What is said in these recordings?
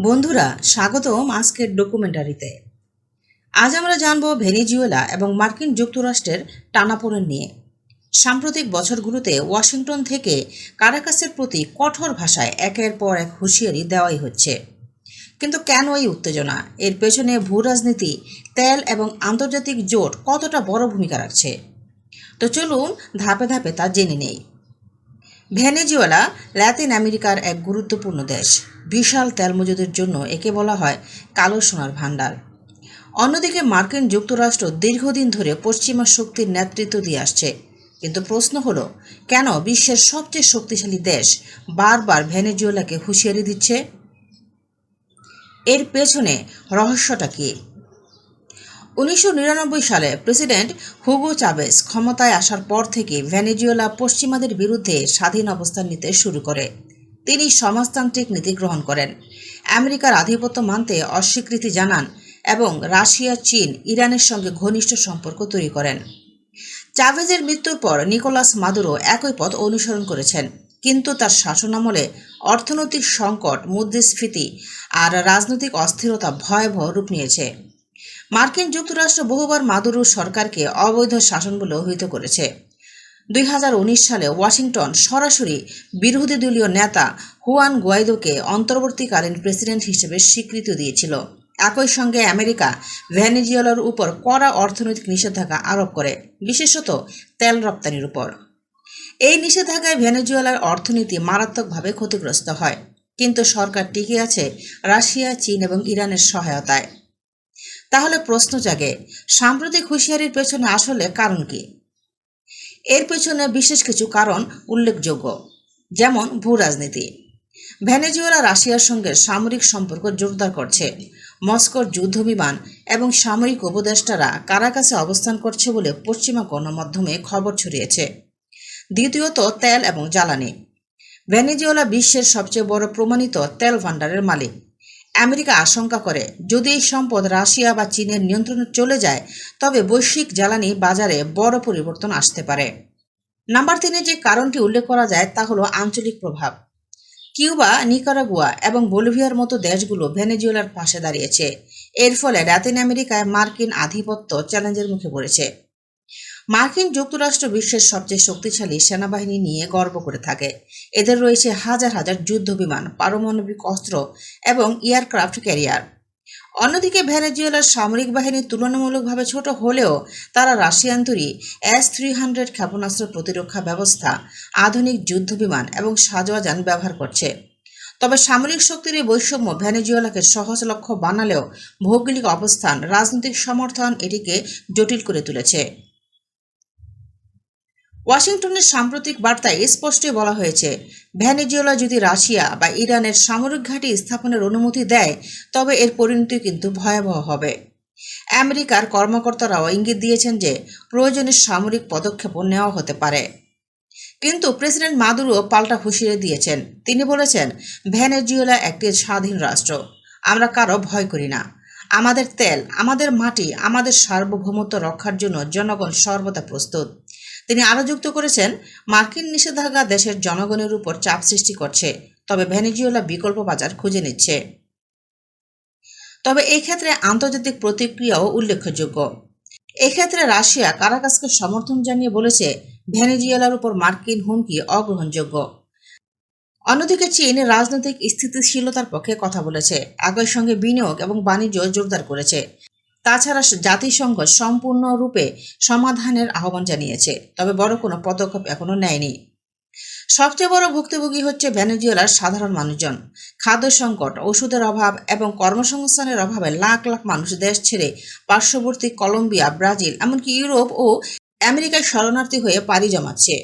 বন্ধুরা, স্বাগতম আজকের ডকুমেন্টারিতে আজ আমরা জানব ভেনিজুয়েলা এবং মার্কিন যুক্তরাষ্ট্রের টানাপোড়েন নিয়ে। সাম্প্রতিক বছরগুলোতে ওয়াশিংটন থেকে কারাকাসের প্রতি কঠোর ভাষায় একের পর এক হুঁশিয়ারি দেওয়াই হচ্ছে। কিন্তু কেন এই উত্তেজনা? এর পেছনে ভূ রাজনীতি, তেল এবং আন্তর্জাতিক জোট কতটা বড় ভূমিকা রাখছে? তো চলুন ধাপে ধাপে তা জেনে নেই। ভেনেজুয়েলা, ল্যাতিন আমেরিকার এক গুরুত্বপূর্ণ দেশ। বিশাল তেল মজুদের জন্য একে বলা হয় কালো সোনার ভাণ্ডার। অন্যদিকে মার্কিন যুক্তরাষ্ট্র দীর্ঘদিন ধরে পশ্চিমা শক্তির নেতৃত্ব দিয়ে আসছে। কিন্তু প্রশ্ন হলো, কেন বিশ্বের সবচেয়ে শক্তিশালী দেশ বারবার ভেনেজুয়েলাকে হুঁশিয়ারি দিচ্ছে? এর পেছনে রহস্যটা কী? উনিশশো নিরানব্বই সালে প্রেসিডেন্ট হুগো চাবেস ক্ষমতায় আসার পর থেকে ভেনেজুয়েলা পশ্চিমাদের বিরুদ্ধে স্বাধীন অবস্থান নিতে শুরু করে। তিনি সমাজতান্ত্রিক নীতি গ্রহণ করেন। আমেরিকার আধিপত্য মানতে অস্বীকৃতি জানান এবং রাশিয়া, চীন, ইরানের সঙ্গে ঘনিষ্ঠ সম্পর্ক তৈরি করেন। চাভেজের মৃত্যুর পর নিকোলাস মাদুরো একই পথ অনুসরণ করেছেন, কিন্তু তার শাসনামলে অর্থনৈতিক সংকট, মুদ্রাস্ফীতি আর রাজনৈতিক অস্থিরতা ভয়াবহ রূপ নিয়েছে। মার্কিন যুক্তরাষ্ট্র বহুবার মাদুরো সরকারকে অবৈধ শাসন বলে অভিহিত করেছে। দুই হাজার উনিশ সালে ওয়াশিংটন সরাসরি বিরোধী দলীয় নেতা হুয়ান গোয়াইদোকে অন্তর্বর্তীকালীন প্রেসিডেন্ট হিসেবে স্বীকৃতি দিয়েছিল। একই সঙ্গে আমেরিকা ভেনেজুয়েলার উপর কড়া অর্থনৈতিক নিষেধাজ্ঞা আরোপ করে, বিশেষত তেল রপ্তানির উপর। এই নিষেধাজ্ঞায় ভেনেজুয়েলার অর্থনীতি মারাত্মকভাবে ক্ষতিগ্রস্ত হয়, কিন্তু সরকার টিকে আছে রাশিয়া, চীন এবং ইরানের সহায়তায়। তাহলে প্রশ্ন জাগে, সাম্প্রতিক হুঁশিয়ারির পেছনে আসলে কারণ কি? এর পেছনে বিশেষ কিছু কারণ উল্লেখযোগ্য, যেমন ভূ রাজনীতি। ভেনেজুয়েলা রাশিয়ার সঙ্গে সামরিক সম্পর্ক জোরদার করছে। মস্কোর যুদ্ধবিমান এবং সামরিক উপদেষ্টারা কারাকাছে অবস্থান করছে বলে পশ্চিমা গণমাধ্যমে খবর ছড়িয়েছে। দ্বিতীয়ত, তেল এবং জ্বালানি। ভেনেজুয়েলা বিশ্বের সবচেয়ে বড় প্রমাণিত তেল ভাণ্ডারের মালিক। আমেরিকা আশঙ্কা করে, যদি এই সম্পদ রাশিয়া বা চীনের নিয়ন্ত্রণে চলে যায়, তবে বৈশ্বিক জ্বালানি বাজারে বড় পরিবর্তন আসতে পারে। নাম্বার তিনে যে কারণটি উল্লেখ করা যায় তা হলো আঞ্চলিক প্রভাব। কিউবা, নিকারাগুয়া এবং বলিভিয়ার মতো দেশগুলো ভেনেজুয়েলার পাশে দাঁড়িয়েছে। এর ফলে লাতিন আমেরিকায় মার্কিন আধিপত্য চ্যালেঞ্জের মুখে পড়েছে। মার্কিন যুক্তরাষ্ট্র বিশ্বের সবচেয়ে শক্তিশালী সেনাবাহিনী নিয়ে গর্ব করে থাকে। এদের রয়েছে হাজার হাজার যুদ্ধ বিমান, পারমাণবিক অস্ত্র এবং এয়ারক্রাফট ক্যারিয়ার। অন্যদিকে ভেনেজুয়েলার সামরিক বাহিনী তুলনামূলকভাবে ছোট হলেও তারা রাশিয়ান তৈরি এস থ্রি হান্ড্রেড ক্ষেপণাস্ত্র প্রতিরক্ষা ব্যবস্থা, আধুনিক যুদ্ধ বিমান এবং সাজোয়া যান ব্যবহার করছে। তবে সামরিক শক্তির এই বৈষম্য ভেনেজুয়েলাকে সহজ লক্ষ্য বানালেও ভৌগোলিক অবস্থান, রাজনৈতিক সমর্থন এটিকে জটিল করে তুলেছে। ওয়াশিংটনের সাম্প্রতিক বার্তায় স্পষ্টই বলা হয়েছে ভেনেজুয়েলা যদি রাশিয়া বা ইরানের সামরিক ঘাঁটি স্থাপনের অনুমতি দেয়, তবে এর পরিণতি কিন্তু ভয়াবহ হবে। আমেরিকার কর্মকর্তারাও ইঙ্গিত দিয়েছেন যে প্রয়োজনে সামরিক পদক্ষেপও নেওয়া হতে পারে। কিন্তু প্রেসিডেন্ট মাদুরো পাল্টা হুঁশিয়ারি দিয়েছেন। তিনি বলেছেন ভেনেজুয়েলা একটি স্বাধীন রাষ্ট্র। আমরা কারও ভয় করি না। আমাদের তেল, আমাদের মাটি, আমাদের সার্বভৌমত্ব রক্ষার জন্য জনগণ সর্বদা প্রস্তুত। তিনি আরও যুক্ত করেছেন, মার্কিন নিষেধাজ্ঞা দেশের জনগণের উপর চাপ সৃষ্টি করছে, তবে ভেনেজুয়েলা বিকল্প বাজার খুঁজে নিচ্ছে। তবে এই ক্ষেত্রে আন্তর্জাতিক প্রতিক্রিয়াও উল্লেখযোগ্য। এক্ষেত্রে রাশিয়া কারাকাসকে সমর্থন জানিয়ে বলেছে, ভেনেজুয়েলার উপর মার্কিন হুমকি অগ্রহণযোগ্য। অন্যদিকে চীন রাজনৈতিক স্থিতিশীলতার পক্ষে কথা বলেছে, একই সঙ্গে বিনিয়োগ এবং বাণিজ্য জোরদার করেছে। তাছাড়া জাতিসংঘ সম্পূর্ণরূপে সমাধানের আহ্বান জানিয়েছে, তবে বড় কোনো পদক্ষেপ এখনও নেয়নি। সবচেয়ে বড় ভুক্তভোগী হচ্ছে ভেনেজুয়েলার সাধারণ মানুষজন। খাদ্য সংকট, ওষুধের অভাব এবং কর্মসংস্থানের অভাবে লাখ লাখ মানুষ দেশ ছেড়ে পার্শ্ববর্তী কলম্বিয়া, ব্রাজিল, এমনকি ইউরোপ ও আমেরিকায় শরণার্থী হয়ে পাড়ি জমাচ্ছে।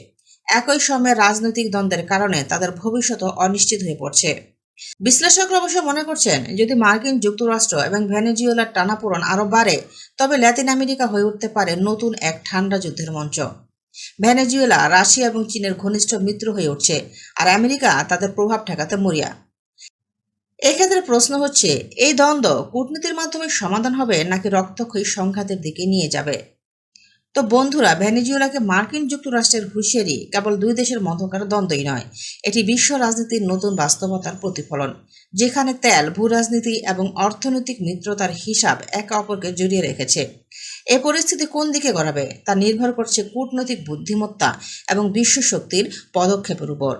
একই সময়ে রাজনৈতিক দ্বন্দ্বের কারণে তাদের ভবিষ্যৎ অনিশ্চিত হয়ে পড়ছে। বিশ্লেষকরা অবশ্য মনে করছেন, যদি মার্কিন যুক্তরাষ্ট্র এবং ভেনেজুয়েলার টানাপোড়ন আরও বাড়ে, তবে ল্যাতিন আমেরিকা হয়ে উঠতে পারে নতুন এক ঠান্ডা যুদ্ধের মঞ্চ। ভেনেজুয়েলা, রাশিয়া এবং চীনের ঘনিষ্ঠ মিত্র হয়ে উঠছে, আর আমেরিকা তাদের প্রভাব ঠেকাতে মরিয়া। এক্ষেত্রে প্রশ্ন হচ্ছে, এই দ্বন্দ্ব কূটনীতির মাধ্যমে সমাধান হবে নাকি রক্তক্ষয়ী সংঘাতের দিকে নিয়ে যাবে? তো বন্ধুরা, ভেনেজুয়েলাকে মার্কিন যুক্তরাষ্ট্রের হুঁশিয়ারি কেবল দুই দেশের মধ্যকার দ্বন্দ্বই নয়, এটি বিশ্ব রাজনীতির নতুন বাস্তবতার প্রতিফলন, যেখানে তেল ভূ রাজনীতি এবং অর্থনৈতিক মিত্রতার হিসাব একে অপরকে জড়িয়ে রেখেছে। এ পরিস্থিতি কোন দিকে গড়াবে তা নির্ভর করছে কূটনৈতিক বুদ্ধিমত্তা এবং বিশ্ব শক্তির পদক্ষেপের উপর।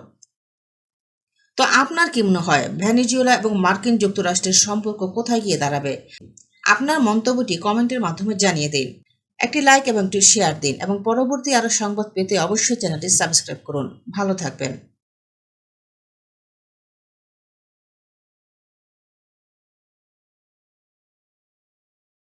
তো আপনার কি মনে হয়, ভেনেজুয়েলা এবং মার্কিন যুক্তরাষ্ট্রের সম্পর্ক কোথায় গিয়ে দাঁড়াবে? আপনার মন্তব্যটি কমেন্টের মাধ্যমে জানিয়ে দিন। একটি লাইক এবং একটি শেয়ার দিন এবং পরবর্তী আরও সংবাদ পেতে অবশ্যই চ্যানেলটি সাবস্ক্রাইব করুন। ভালো থাকবেন।